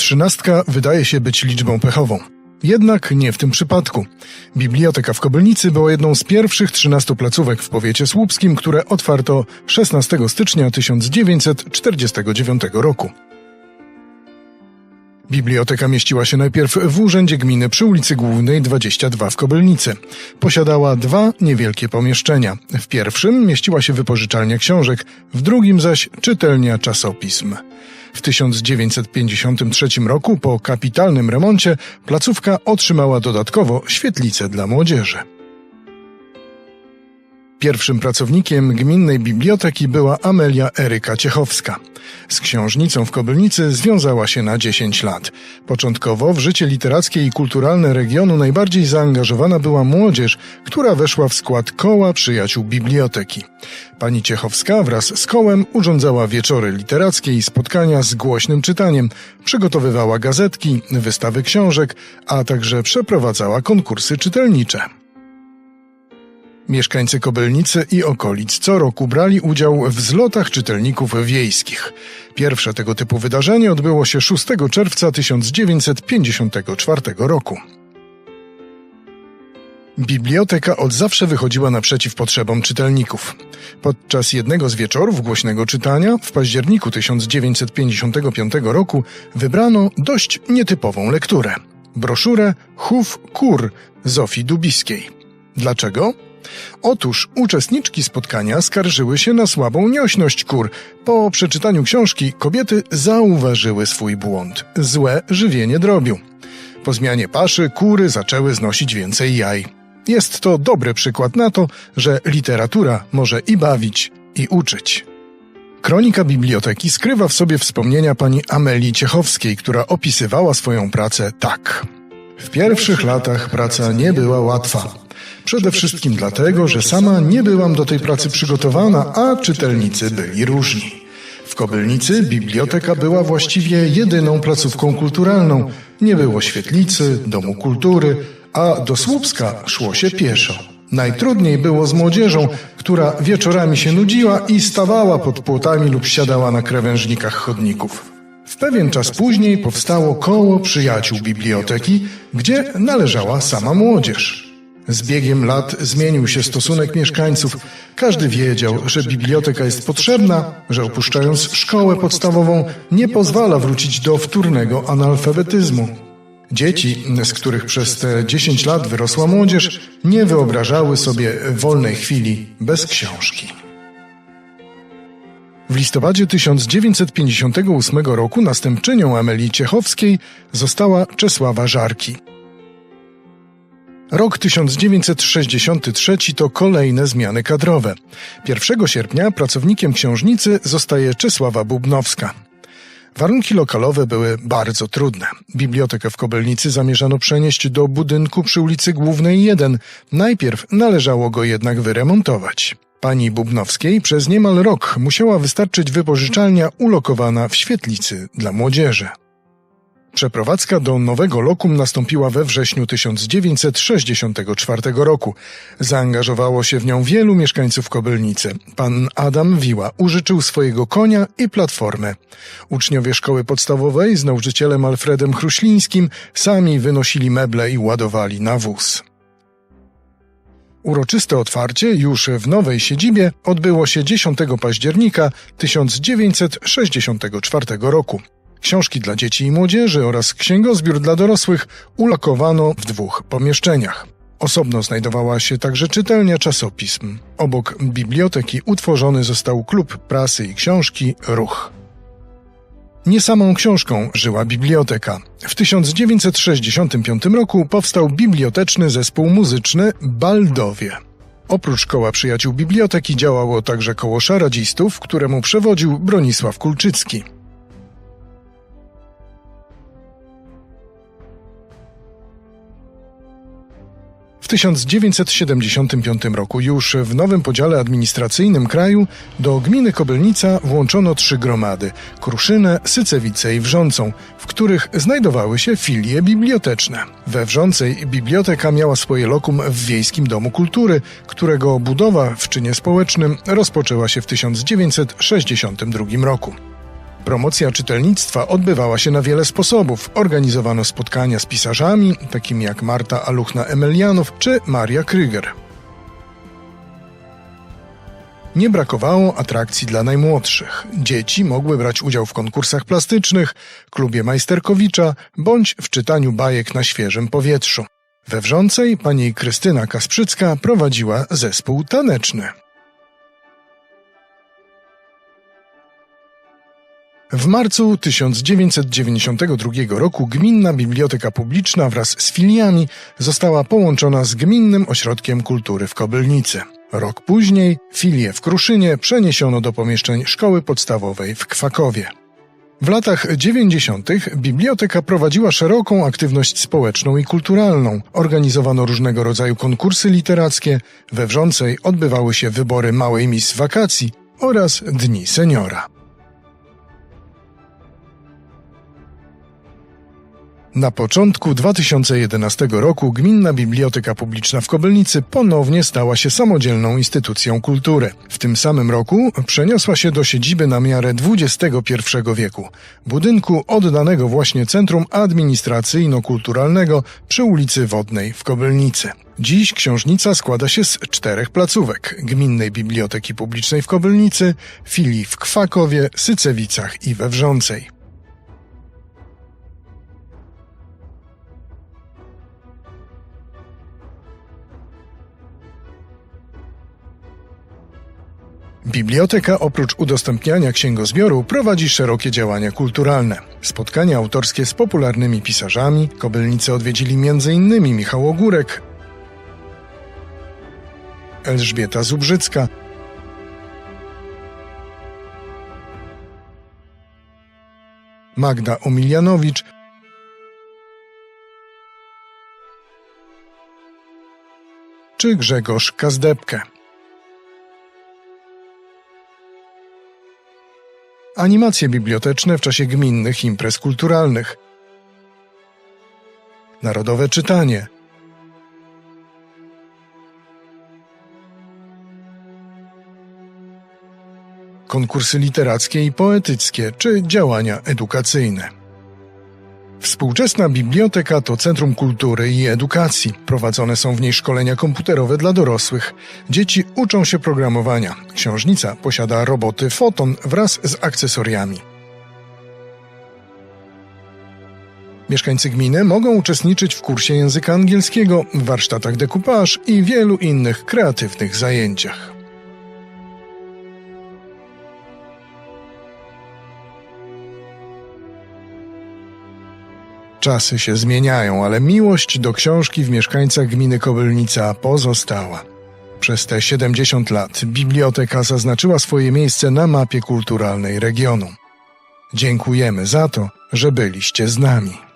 Trzynastka wydaje się być liczbą pechową. Jednak nie w tym przypadku. Biblioteka w Kobylnicy była jedną z pierwszych 13 placówek w powiecie słupskim, które otwarto 16 stycznia 1949 roku. Biblioteka mieściła się najpierw w Urzędzie Gminy przy ulicy Głównej 22 w Kobylnicy. Posiadała dwa niewielkie pomieszczenia. W pierwszym mieściła się wypożyczalnia książek, w drugim zaś czytelnia czasopism. W 1953 roku po kapitalnym remoncie placówka otrzymała dodatkowo świetlicę dla młodzieży. Pierwszym pracownikiem gminnej biblioteki była Amelia Eryka Ciechowska. Z książnicą w Kobylnicy związała się na 10 lat. Początkowo w życie literackie i kulturalne regionu najbardziej zaangażowana była młodzież, która weszła w skład koła przyjaciół biblioteki. Pani Ciechowska wraz z kołem urządzała wieczory literackie i spotkania z głośnym czytaniem, przygotowywała gazetki, wystawy książek, a także przeprowadzała konkursy czytelnicze. Mieszkańcy Kobylnicy i okolic co roku brali udział w zlotach czytelników wiejskich. Pierwsze tego typu wydarzenie odbyło się 6 czerwca 1954 roku. Biblioteka od zawsze wychodziła naprzeciw potrzebom czytelników. Podczas jednego z wieczorów głośnego czytania w październiku 1955 roku wybrano dość nietypową lekturę. Broszurę Chów Kur Zofii Dubiskiej. Dlaczego? Otóż uczestniczki spotkania skarżyły się na słabą niośność kur. Po przeczytaniu książki kobiety zauważyły swój błąd złe żywienie drobiu. Po zmianie paszy kury zaczęły znosić więcej jaj. Jest to dobry przykład na to, że literatura może i bawić, i uczyć. Kronika biblioteki skrywa w sobie wspomnienia pani Amelii Ciechowskiej, która opisywała swoją pracę tak. W pierwszych latach praca nie była łatwa. Przede wszystkim dlatego, że sama nie byłam do tej pracy przygotowana, a czytelnicy byli różni. W Kobylnicy biblioteka była właściwie jedyną placówką kulturalną. Nie było świetlicy, domu kultury, a do Słupska szło się pieszo. Najtrudniej było z młodzieżą, która wieczorami się nudziła i stawała pod płotami lub siadała na krawężnikach chodników. W pewien czas później powstało koło przyjaciół biblioteki, gdzie należała sama młodzież. Z biegiem lat zmienił się stosunek mieszkańców. Każdy wiedział, że biblioteka jest potrzebna, że opuszczając szkołę podstawową nie pozwala wrócić do wtórnego analfabetyzmu. Dzieci, z których przez te 10 lat wyrosła młodzież, nie wyobrażały sobie wolnej chwili bez książki. W listopadzie 1958 roku następczynią Amelii Ciechowskiej została Czesława Żarki. Rok 1963 to kolejne zmiany kadrowe. 1 sierpnia pracownikiem książnicy zostaje Czesława Bubnowska. Warunki lokalowe były bardzo trudne. Bibliotekę w Kobylnicy zamierzano przenieść do budynku przy ulicy Głównej 1. Najpierw należało go jednak wyremontować. Pani Bubnowskiej przez niemal rok musiała wystarczyć wypożyczalnia ulokowana w świetlicy dla młodzieży. Przeprowadzka do nowego lokum nastąpiła we wrześniu 1964 roku. Zaangażowało się w nią wielu mieszkańców Kobylnicy. Pan Adam Wiła użyczył swojego konia i platformę. Uczniowie szkoły podstawowej z nauczycielem Alfredem Chruślińskim sami wynosili meble i ładowali na wóz. Uroczyste otwarcie już w nowej siedzibie odbyło się 10 października 1964 roku. Książki dla dzieci i młodzieży oraz księgozbiór dla dorosłych ulokowano w dwóch pomieszczeniach. Osobno znajdowała się także czytelnia czasopism. Obok biblioteki utworzony został klub prasy i książki Ruch. Nie samą książką żyła biblioteka. W 1965 roku powstał biblioteczny zespół muzyczny Baldowie. Oprócz koła przyjaciół biblioteki działało także koło szaradzistów, któremu przewodził Bronisław Kulczycki. 1975 roku już w nowym podziale administracyjnym kraju do gminy Kobylnica włączono trzy gromady Kruszynę, Sycewicę i Wrzącą, w których znajdowały się filie biblioteczne. We Wrzącej biblioteka miała swoje lokum w Wiejskim Domu Kultury, którego budowa w czynie społecznym rozpoczęła się w 1962 roku. Promocja czytelnictwa odbywała się na wiele sposobów. Organizowano spotkania z pisarzami, takimi jak Marta Aluchna-Emelianów czy Maria Kryger. Nie brakowało atrakcji dla najmłodszych. Dzieci mogły brać udział w konkursach plastycznych, klubie Majsterkowicza bądź w czytaniu bajek na świeżym powietrzu. We Wrzącej pani Krystyna Kasprzycka prowadziła zespół taneczny. W marcu 1992 roku Gminna Biblioteka Publiczna wraz z filiami została połączona z Gminnym Ośrodkiem Kultury w Kobylnicy. Rok później filię w Kruszynie przeniesiono do pomieszczeń szkoły podstawowej w Kwakowie. W latach 90. biblioteka prowadziła szeroką aktywność społeczną i kulturalną. Organizowano różnego rodzaju konkursy literackie, we Wrzącej odbywały się wybory małej mis wakacji oraz dni seniora. Na początku 2011 roku Gminna Biblioteka Publiczna w Kobylnicy ponownie stała się samodzielną instytucją kultury. W tym samym roku przeniosła się do siedziby na miarę XXI wieku, budynku oddanego właśnie Centrum Administracyjno-Kulturalnego przy ulicy Wodnej w Kobylnicy. Dziś książnica składa się z czterech placówek: Gminnej Biblioteki Publicznej w Kobylnicy, filii w Kwakowie, Sycewicach i we Wrzącej. Biblioteka oprócz udostępniania księgozbioru prowadzi szerokie działania kulturalne. Spotkania autorskie z popularnymi pisarzami, Kobylnice odwiedzili m.in. Michał Ogórek, Elżbieta Zubrzycka, Magda Omilianowicz, czy Grzegorz Kazdebkę. Animacje biblioteczne w czasie gminnych imprez kulturalnych, narodowe czytanie, konkursy literackie i poetyckie czy działania edukacyjne. Współczesna biblioteka to centrum kultury i edukacji. Prowadzone są w niej szkolenia komputerowe dla dorosłych. Dzieci uczą się programowania. Książnica posiada roboty Foton wraz z akcesoriami. Mieszkańcy gminy mogą uczestniczyć w kursie języka angielskiego, warsztatach decoupage i wielu innych kreatywnych zajęciach. Czasy się zmieniają, ale miłość do książki w mieszkańcach gminy Kobylnica pozostała. Przez te 70 lat biblioteka zaznaczyła swoje miejsce na mapie kulturalnej regionu. Dziękujemy za to, że byliście z nami.